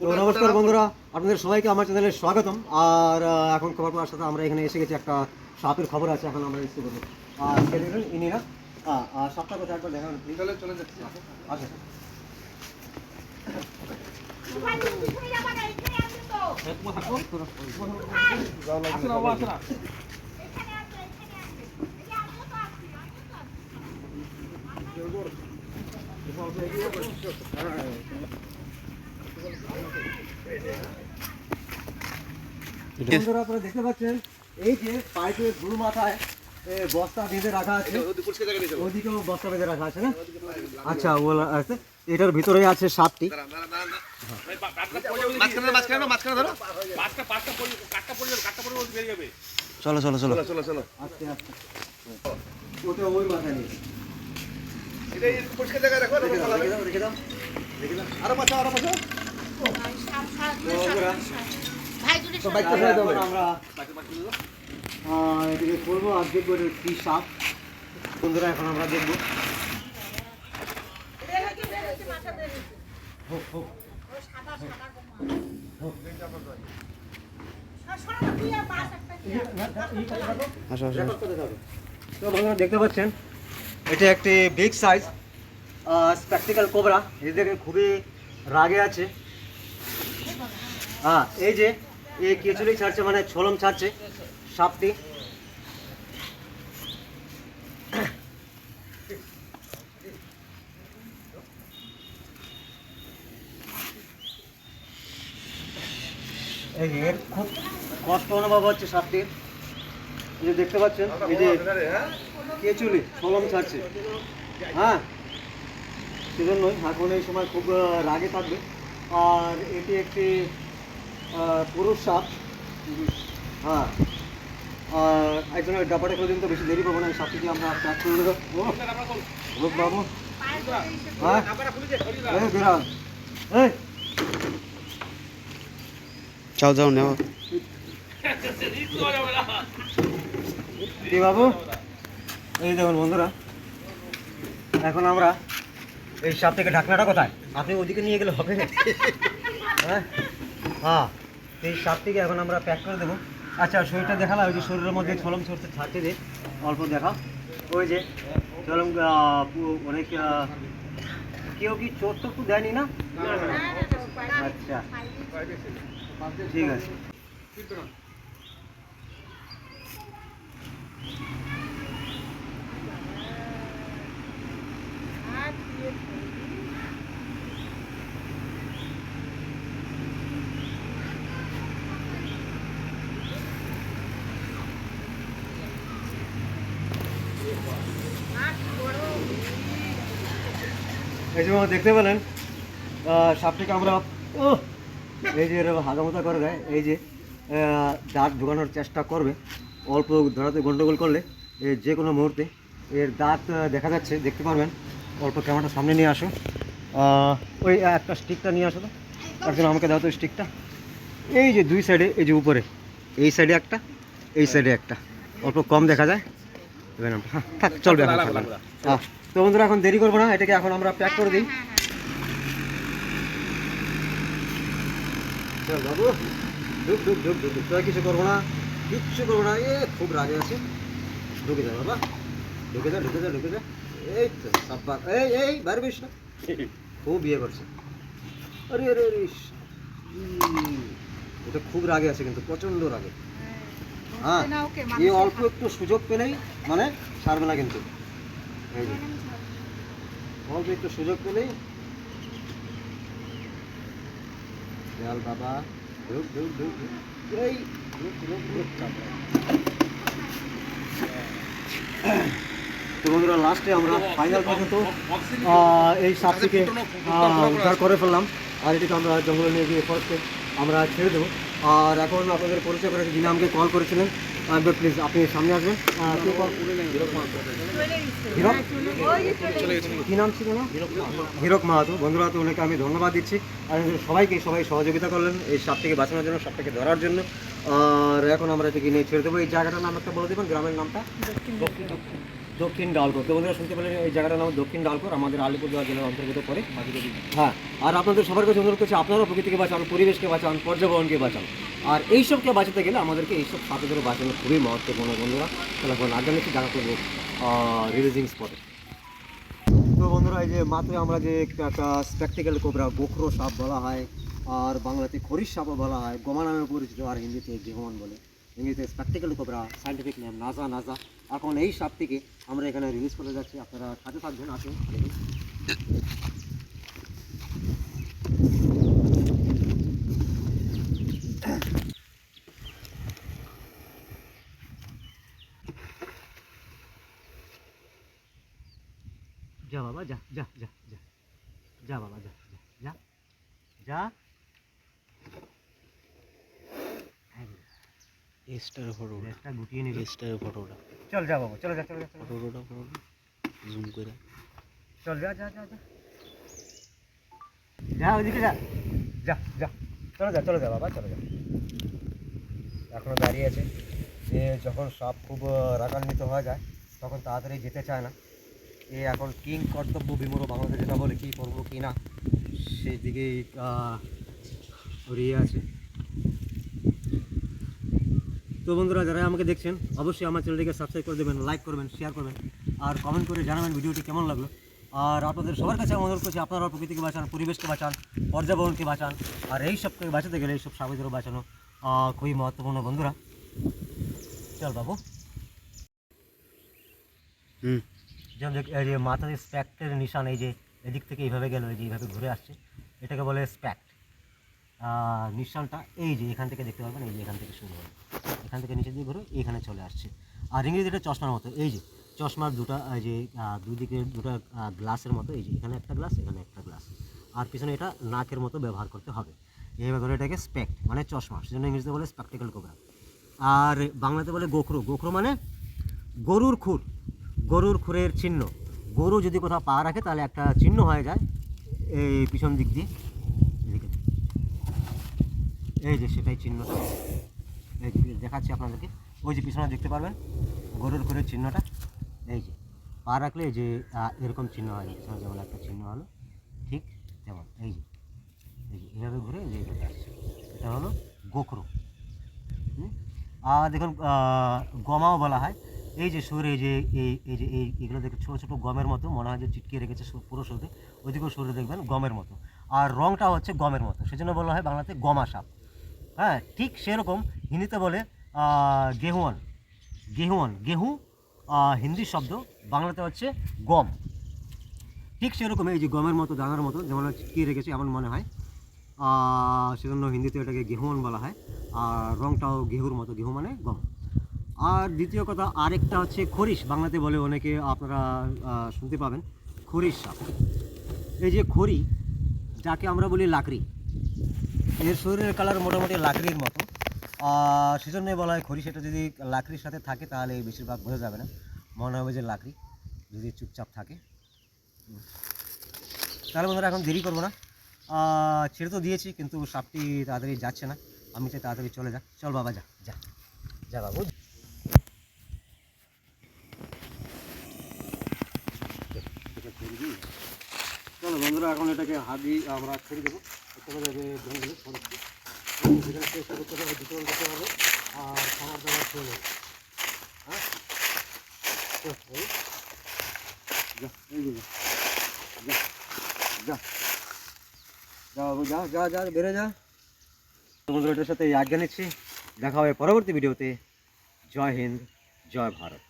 তো নমস্কার বন্ধুরা আপনাদের সবাইকে আমার চ্যানেলে স্বাগতম। আর এখন খবর পাওয়ার সাথে আমরা এখানে এসে গেছি একটা সাপের খবর আছে এখন আমরা এসে করব আর কে দেখবেন ইনিরা হ্যাঁ আর সাপটা কোথায় একবার প্লিজ চলে চলে যাচ্ছি। আচ্ছা। বন্ধুরা আপনারা দেখতে পাচ্ছেন এই যে পাইপের দু মাথায় বস্তা বেঁধে রাখা আছে। ওদিকেও বস্তা বেঁধে রাখা আছে না? আচ্ছা ওলা আছে। এটার ভিতরে আছে সাপটি। চলো চলো চলো। চলো চলো আস্তে আস্তে। ওটা ওই মাথায় নেই এটা পরিষ্কার জায়গায় রাখো রেখে দাও, রেখে দাও, রেখে দাও, আরও পাশে আরও পাশে। এদিকে করব আর দেখব কি সাপ বন্ধুরা এখন আমরা দেখব দেখতে পাচ্ছেন? এটা একটি বিগ সাইজ স্প্যাকটিক্যাল কোবরা এদের খুবই রাগে আছে। হ্যাঁ এই যে এই কেঁচুলি ছাড়ছে মানে ছলম ছাড়ছে, সাপটি। খুব কষ্ট অনুভব হচ্ছে সাপটির। যে দেখতে পাচ্ছেন, এই যে কেঁচুলি ছলম ছাড়ছে। হ্যাঁ সেজন্যই এখন এই সময় খুব রাগে থাকবে। আর এটি একটি পুরুষ সাপ। হ্যাঁ। আর একজনের ডাবাটা করে দিন তো বেশি দেরি করব না এই সাপটিকে আমরা করে দেবো। রূপ বাবু। হ্যাঁ? বিড়াল। এই। যাও যাও নেও। বাবু? এই দেখুন বন্ধুরা এখন আমরা এই সাপ থেকে ঢাকনাটা কোথায়? আপনি ওদিকে নিয়ে গেলে হবে? হ্যাঁ? হ্যাঁ। তো এই সাপটিকে এখন আমরা প্যাক করে দেবো। আচ্ছা শরীরটা দেখালাম ওই যে শরীরের মধ্যে ছলম ছড়তে ছাড়তে দে অল্প দেখা ওই যে ছলম অনেক কেউ কি চোর তো একটু দেয়নি না আচ্ছা। ঠিক আছে। এই যে দেখতে পেলেন। সাপটিকে আমরা ও এই যে এরকম হাগামোতা করে দেয় এই যে দাঁত ঢোকানোর চেষ্টা করবে অল্প ধরাতে গন্ডগোল করলে যে কোনো মুহূর্তে এর দাঁত দেখা যাচ্ছে দেখতে পারবেন। অল্প ক্যামেরাটা সামনে নিয়ে আসো। ওই একটা স্টিকটা নিয়ে আসো তো। একজন আমাকে দাও তো স্টিকটা এই যে দুই সাইডে এই যে উপরে এই সাইডে একটা এই সাইডে একটা। অল্প কম দেখা যায়। হ্যাঁ, থাক চলবে। হ্যাঁ, তো বন্ধুরা এখন দেরি করব না এটাকে এখন আমরা প্যাক করে দিই। চল বাবু ঢুক ঢুক ঢুক ঢুক তোরা কিছু করব না কিচ্ছু করব না এ খুব রাগে আছে। ঢুকে যা বাবা ঢুকে যা ঢুকে যা ঢুকে যা। এই তো সাব্বার এই এই বাইরে বেশ না। খুব বিয়ে করছে। আরে আরে আরে এটা খুব রাগে আছে কিন্তু প্রচণ্ড রাগে। হ্যাঁ এই অল্প একটু সুযোগ পেলেই মানে ছাড়বে না কিন্তু। অল্প একটু সুযোগ পেলেই। বাবা। ঢুক ঢুক ঢুক। এই, ঢুক ঢুক ঢুক তো বন্ধুরা লাস্টে আমরা ফাইনাল পর্যন্ত এই সাপটিকে উদ্ধার করে ফেললাম। আর এটিকে আমরা জঙ্গলে নিয়ে গিয়ে ফরেস্টে আমরা ছেড়ে দেবো। আর এখন আপনাদের পরিচয় করে যিনি আমাকে কল করেছিলেন প্লিজ আপনি সামনে আসবেন। কে কি নাম ছিল না হিরক মাহাতো। বন্ধুরা, তো ওনাকে আমি ধন্যবাদ দিচ্ছি। আর সবাইকে সবাই সহযোগিতা করলেন এই সাপটিকে বাঁচানোর জন্য, সাপটাকে ধরার জন্য। আর এখন আমরা এটাকে নিয়ে ছেড়ে দেবো। এই জায়গাটার নাম একটা বলে দেবেন, গ্রামের নামটা? দক্ষিণ ডালকোর। তো বন্ধুরা শুনতে পেলেন এই জায়গাটার নাম দক্ষিণ ডালকোর, আমাদের আলিপুরদুয়ার জেলার অন্তর্গত পড়ে হ্যাঁ আর আপনাদের সবার কাছে অনুরোধ করছি, আপনারাও প্রকৃতিকে বাঁচান, পরিবেশকে বাঁচান, পর্যাবরণকে বাঁচান। আর এইসবকে বাঁচাতে গেলে আমাদেরকে এইসব সাথে ধরে বাঁচানো খুবই মহত্বপূর্ণ, বন্ধুরা। তাহলে এখন আগে নিচ্ছি জায়গা করব রিলিজিং স্পটে তো বন্ধুরা, এই যে মাত্র আমরা যে একটা স্প্যাকটিক্যাল কোবরা গোখরো সাপ বলা হয়, আর বাংলাতে খরিশ সাপও বলা হয়, গোমা নামে পরিচিত, আর হিন্দিতে গেহমান বলে। ইংরেজিতে spectacled cobra scientific name Naja Naja এখন এই সাপটিকে আমরা এখানে রিলিজ করে যাচ্ছি আপনারা সাথে থাকবেন আসুন দেখুন। যা বাবা যা যা যা যা যা বাবা যা যা যা যা এস্টার ফটোটা লেজটা গুটিয়ে নিবি। এস্টার ফটোটা চল যা বাবা চলে যা চলে যা। ফটোটা ফটো জুম করে। চল যা যা যা যা। যা ওইদিকে যা। যা যা। চলে যা চলে যা বাবা চলে যা। এখনও দাঁড়িয়ে আছে। যে যখন সাপ খুব রাগান্বিত হয়ে যায় তখন তাড়াতাড়ি যেতে চায় না। এ এখন কিং কর্তব্য বিমূঢ় বাংলাদেশ যেটা বলে কী করব কি না আহ, ঘুরিয়ে আছে। তো বন্ধুরা যারা আমাকে দেখছেন অবশ্যই আমার চ্যানেলটিকে সাবস্ক্রাইব করে দেবেন লাইক করবেন শেয়ার করবেন আর কমেন্ট করে জানাবেন ভিডিওটি কেমন লাগল। আর আপনাদের সবার কাছে আমি অনুরোধ করছি আপনারা প্রকৃতিকে বাঁচান পরিবেশকে বাঁচান পর্যাবরণকে বাঁচান আর এই সবকে বাঁচাতে গেলে এইসব সাবেদেরও বাঁচানো খুবই মহত্বপূর্ণ বন্ধুরা। চল বাবু। হুম। যেমন দেখ- এই যে মাথায় স্প্যাক্টের নিশান এই যে এদিক থেকে এইভাবে গেল এই যে এইভাবে ঘুরে আসছে এটাকে বলে স্প্যাক্ট নিশানটা এই যে এখান থেকে দেখতে পারবেন এই যে এখান থেকে শুরু হবে। এখান থেকে নিচে দিয়ে ঘুরে এইখানে চলে আসছে। আর ইংরেজিতে এটা চশমার মতো এই যে চশমার দুটা এই যে আহ, দুই দিকে দুটো গ্লাসের মতো এই যে এখানে একটা গ্লাস এখানে একটা গ্লাস। আর পিছনে এটা নাকের মতো ব্যবহার করতে হবে। এইভাবে করে এটাকে স্পেক্ট মানে চশমা সেজন্য ইংরেজিতে বলে স্পেকটিক্যাল কোবরা আর বাংলাতে বলে গোখরো গোখরো মানে গরুর খুর গরুর খুরের চিহ্ন। গরু যদি কোথাও পা রাখে তাহলে একটা চিহ্ন হয়ে যায় এই পিছন দিক দিয়ে। এই যে সেটাই চিহ্নটা দেখাচ্ছি আপনাদেরকে। ওই যে পিছনে দেখতে পারবেন, গরুর খুরের চিহ্নটা। এই যে, পা রাখলে যে এরকম চিহ্ন হয় পিছনে যেমন একটা চিহ্ন হলো, ঠিক তেমন, এই যে এই যে এভাবে ঘুরে যে এইভাবে আসছে। এটা হলো গোখরো? আর দেখুন গমাও বলা হয়। এই যে সুর, এই যে, এই এই যে, এই, এগুলো দেখে ছোটো ছোটো গমের মতো, মনে হয় যে চিটকিয়ে রেখেছে পুরো সুরে ওইদিকেও সুরে দেখবেন গমের মতো। আর রঙটা হচ্ছে গমের মতো, সেজন্য বলা হয় বাংলাতে গমা সাপ হ্যাঁ ঠিক সেরকম হিন্দিতে বলে গেহুয়ান। গেহুয়ান, গেহু হিন্দি শব্দ, বাংলাতে হচ্ছে গম। ঠিক সেরকম এই যে গমের মতো, দানার মতো, যেমন চিটকিয়ে রেখেছে এমন মনে হয়। সেজন্য হিন্দিতে এটাকে গেহুয়ান বলা হয়। আর রংটাও গেহুর মতো, গেহু মানে গম। আর দ্বিতীয় কথা, আরেকটা হচ্ছে খরিশ। বাংলাতে বলে অনেকে আপনারা শুনতে পাবেন। খরিশ সাপ এই যে খড়ি, যাকে আমরা বলি লাকড়ি এর শরীরের কালার মোটামুটি লাকড়ির মতো। সেজন্যই বলা হয় খড়ি, সেটা যদি লাকড়ির সাথে থাকে তাহলে বেশিরভাগ বোঝা যাবে না। মনে হবে যে লাকড়ি, যদি চুপচাপ থাকে। তাহলে বন্ধুরা, এখন দেরি করব না। ছেড়ে তো দিয়েছি, কিন্তু সাপটি তাড়াতাড়ি যাচ্ছে না। আমি চাই তাড়াতাড়ি চলে যা চল বাবা, যা যা। যা বাবু। চলো বন্ধুরা, এখন এটাকে হাত দিয়ে আমরা ছেড়ে দেবো। আর যা যা। যা যা বন্ধুরা সাথে আজ্ঞা নিচ্ছি দেখা হবে পরবর্তী ভিডিওতে জয় হিন্দ, জয় ভারত